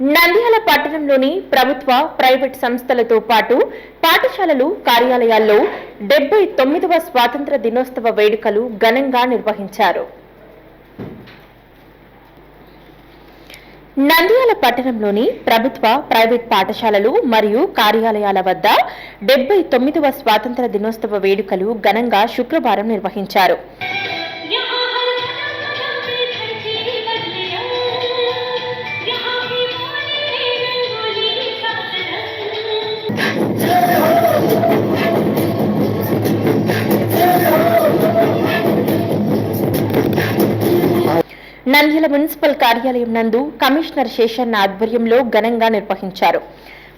నంద్యాల పట్టణంలోని ప్రభుత్వ ప్రైవేట్ సంస్థలతో పాటు పాఠశాలలు కార్యాలయాల్లో డెబ్బై తొమ్మిదవ స్వాతంత్ర దినోత్సవ వేడుకలు ఘనంగా నిర్వహించారు. నంద్యాల పట్టణంలోని ప్రభుత్వ ప్రైవేట్ పాఠశాలలు మరియు కార్యాలయాల వద్ద డెబ్బై తొమ్మిదవ స్వాతంత్ర దినోత్సవ వేడుకలు ఘనంగా శుక్రవారం నిర్వహించారు. నంద్యాల మున్సిపల్ కార్యాలయం నందు కమిషనర్ శేషన్న ఆధ్వర్యంలో ఘనంగా నిర్వహించారు.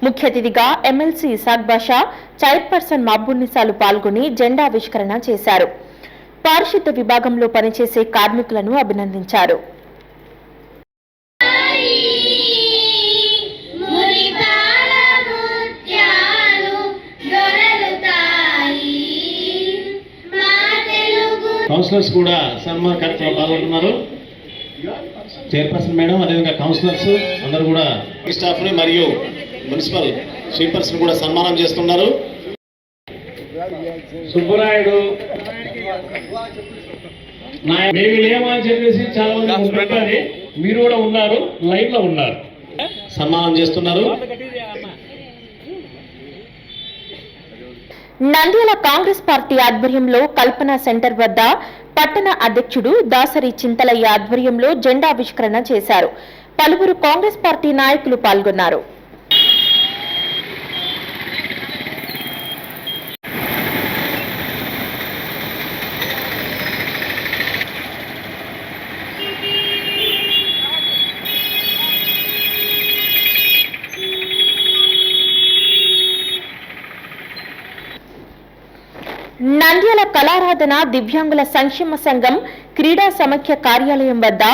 ముఖ్య అతిథిగా ఎమ్మెల్సీ ఇసాక్ బాషా చైర్పర్సన్ మబ్బున్నిసాలు పాల్గొని జెండావిష్కరణ చేశారు. పారిశుద్ధ విభాగంలో పనిచేసే కార్మికులను అభినందించారు. కూడా సన్మాన కార్యక్రమంలో పాల్గొంటున్నారు. చైర్పర్సన్ మేడం అదేవిధంగా కౌన్సిలర్స్ అందరూ కూడా స్టాఫ్ని మరియు మున్సిపల్ స్వీపర్స్ని కూడా సన్మానం చేస్తున్నారు. సుబ్బరాయుడు మేము లేమా అని చెప్పేసి చాలా మంది మీరు కూడా ఉన్నారు లైవ్లో ఉన్నారు. సన్మానం చేస్తున్నారు. నంద్యాల కాంగ్రెస్ పార్టీ ఆధ్వర్యంలో కల్పన సెంటర్ వద్ద పట్టణ అధ్యక్షుడు దాసరి చింతలయ్య ఆధ్వర్యంలో జెండావిష్కరణ చేశారు. పలువురు కాంగ్రెస్ పార్టీ నాయకులు పాల్గొన్నారు నంద్యాల కళారాధన దివ్యాంగుల సంక్షేమ సంఘం క్రీడా సమైక్య కార్యాలయం వద్ద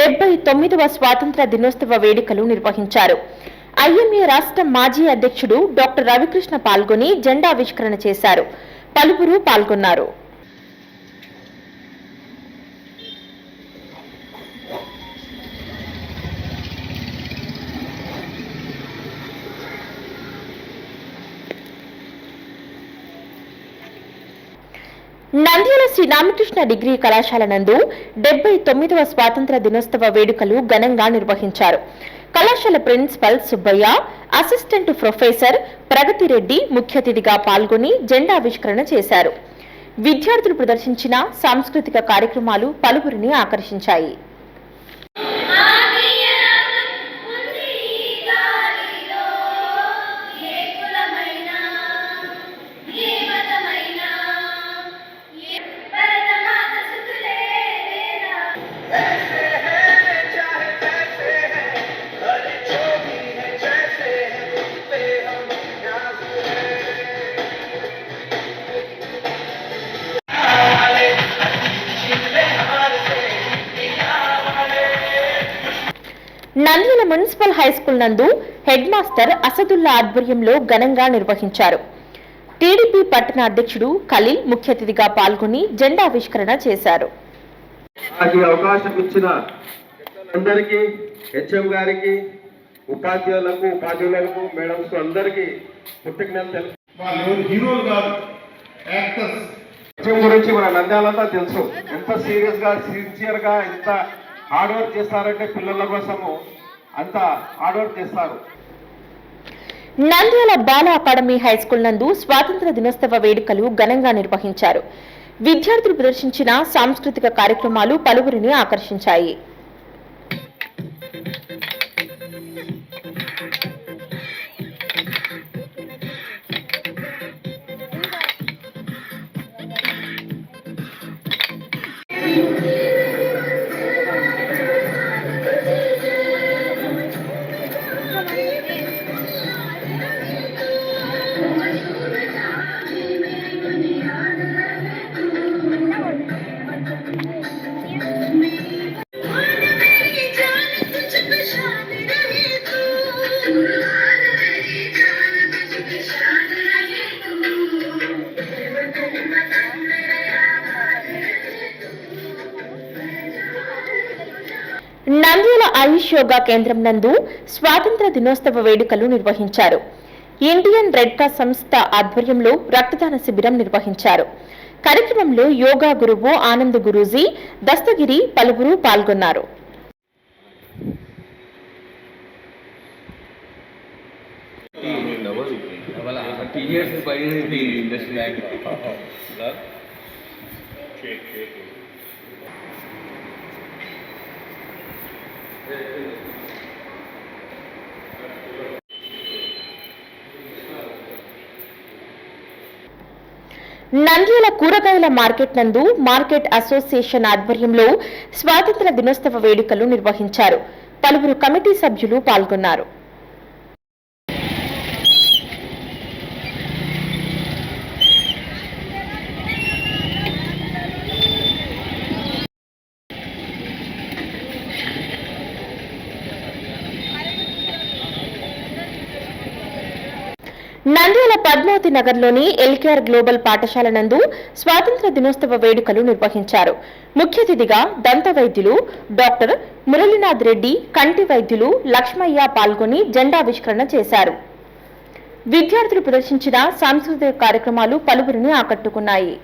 డెబ్బై తొమ్మిదవ స్వాతంత్ర దినోత్సవ వేడుకలు నిర్వహించారు. ఐఎంఏ రాష్ట్ర మాజీ అధ్యక్షుడు డాక్టర్ రవికృష్ణ పాల్గొని జెండావిష్కరణ చేశారు. పలువురు పాల్గొన్నారు. నంద్యాల శ్రీ రామకృష్ణ డిగ్రీ కళాశాల నందు డెబ్బై తొమ్మిదవ స్వాతంత్ర దినోత్సవ వేడుకలు ఘనంగా నిర్వహించారు. కళాశాల principal Subbaiah assistant professor Pragathi Reddy ముఖ్య అతిథిగా పాల్గొని జెండావిష్కరణ చేశారు. విద్యార్థులు ప్రదర్శించిన సాంస్కృతిక కార్యక్రమాలు పలువురిని ఆకర్షించాయి. నంద్యాల మున్సిపల్ హై స్కూల్ నందు హెడ్ మాస్టర్ అసదుల్లా ఆధ్వర్యంలో ఘనంగా నిర్వహించారు. టీడీపీ పట్టణ అధ్యక్షుడు ఖలీల్ ముఖ్య అతిథిగా పాల్గొని జెండావిష్కరణ చేశారు. అవకాశం ఇచ్చిన అందరికీ హెచ్ఎం గారికి ఉపాధ్యాయులకు ఉపాధ్యాయులకు మేడమ్స్ అందరికీ కృతజ్ఞతలు తెలుసు వాళ్ళు ఎవరు హీరోలు కాదు యాక్టర్స్. హెచ్ఎం గురించి మన నంద్యాలంతా తెలుసు. ఎంత సీరియస్గా సిన్సియర్గా ఎంత హార్డ్ వర్క్ చేస్తారంటే పిల్లల కోసము. అంత ఆర్డర్ చేస్తారు. Nandyal Bala academy high school నందు స్వాతంత్ర దినోత్సవ వేడుకలు ఘనంగా నిర్వహించారు. విద్యార్థులు ప్రదర్శించిన సాంస్కృతిక కార్యక్రమాలు పలువురిని ఆకర్షించాయి. నంద్యాల ఆయుష్ యోగా కేంద్రం నందు స్వాతంత్ర దినోత్సవ వేడుకలు నిర్వహించారు ఇండియన్ రెడ్ క్రాస్ సంస్థ ఆధ్వర్యంలో రక్తదాన శిబిరం నిర్వహించారు కార్యక్రమంలో యోగా గురువు ఆనంద్ గురూజీ దస్తగిరి పలువురు పాల్గొన్నారు ఇండస్ట్రీ నంద్యాల కూరగాయల మార్కెట్ నందు మార్కెట్ అసోసియేషన్ ఆధ్వర్యంలో స్వాతంత్ర దినోత్సవ వేడుకలు నిర్వహించారు. పలువురు కమిటీ సభ్యులు పాల్గొన్నారు నంద్యాల పద్మావతి నగర్లోని ఎల్కేఆర్ గ్లోబల్ పాఠశాల నందు స్వాతంత్ర దినోత్సవ వేడుకలు నిర్వహించారు. ముఖ్య అతిథిగా దంత వైద్యులు డాక్టర్ మురళీనాథ్ రెడ్డి కంటి వైద్యులు లక్ష్మయ్య పాల్గొని జెండావిష్కరణ చేశారు. విద్యార్థులు ప్రదర్శించిన సాంస్కృతిక కార్యక్రమాలు పలువురిని ఆకట్టుకున్నాయి.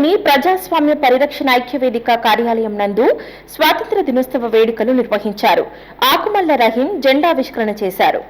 నంద్యాలలోని ప్రజాస్వామ్య పరిరక్షణ ఐక్యవేదిక కార్యాలయం నందు స్వాతంత్ర దినోత్సవ వేడుకలు నిర్వహించారు. ఆకుమల్ల రహీం జెండా ఆవిష్కరణ చేశారు.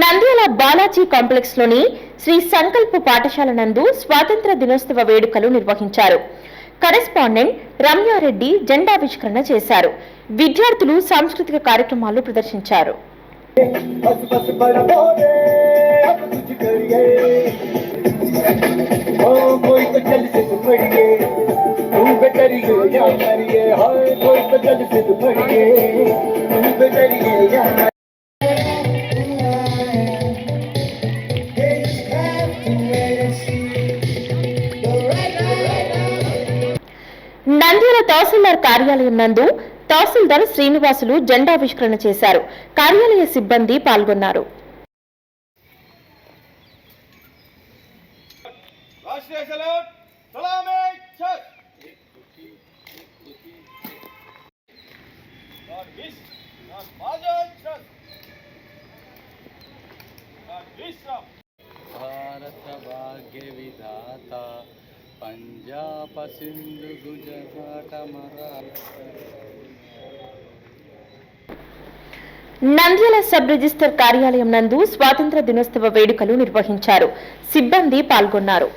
నంద్యాల బాలాజీ కాంప్లెక్స్లోని శ్రీ సంకల్ప పాఠశాల నందు స్వాతంత్ర దినోత్సవ వేడుకలు నిర్వహించారు. కరెస్పాండెంట్ రమ్యారెడ్డి జెండావిష్కరణ చేశారు. విద్యార్థులు సాంస్కృతిక కార్యక్రమాలు ప్రదర్శించారు. నంద్యాల తహసీల్దార్ కార్యాలయం నందు తహసీల్దార్ శ్రీనివాసులు జెండావిష్కరణ చేశారు. కార్యాలయ సిబ్బంది పాల్గొన్నారు. భారత భాగ్య విధాత పంజాబ సింధు గుజరాట నంద్యాల సబ్ రిజిస్టర్ కార్యాలయం నందు స్వాతంత్ర దినోత్సవ వేడుకలు నిర్వహించారు. సిబ్బంది పాల్గొన్నారు.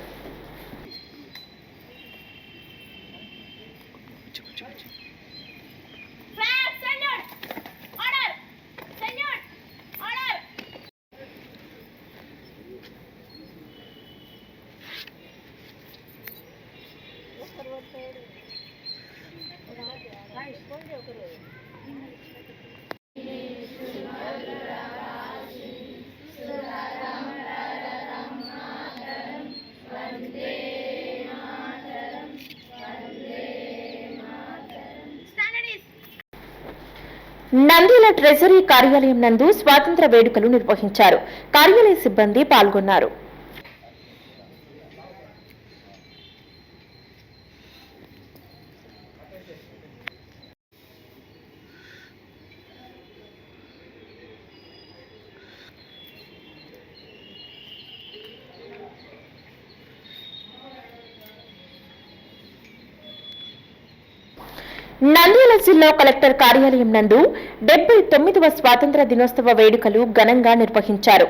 నంద్యాల ట్రెజరీ కార్యాలయం నందు స్వాతంత్ర వేడుకలు నిర్వహించారు. కార్యాలయ సిబ్బంది పాల్గొన్నారు. నంద్యాల జిల్లా కలెక్టర్ కార్యాలయం నందు డెబ్బై తొమ్మిదవ స్వాతంత్ర దినోత్సవ వేడుకలు ఘనంగా నిర్వహించారు.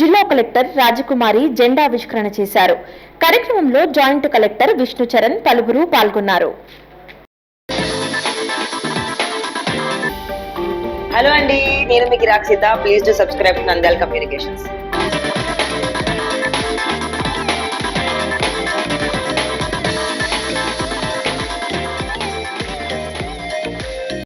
జిల్లా కలెక్టర్ రాజకుమారి జెండావిష్కరణ చేశారు. కార్యక్రమంలో జాయింట్ కలెక్టర్ విష్ణుచరణ్ పలువురు పాల్గొన్నారు. హలో అండి నేను మీకు Rakshitha please to subscribe Nandyal communications.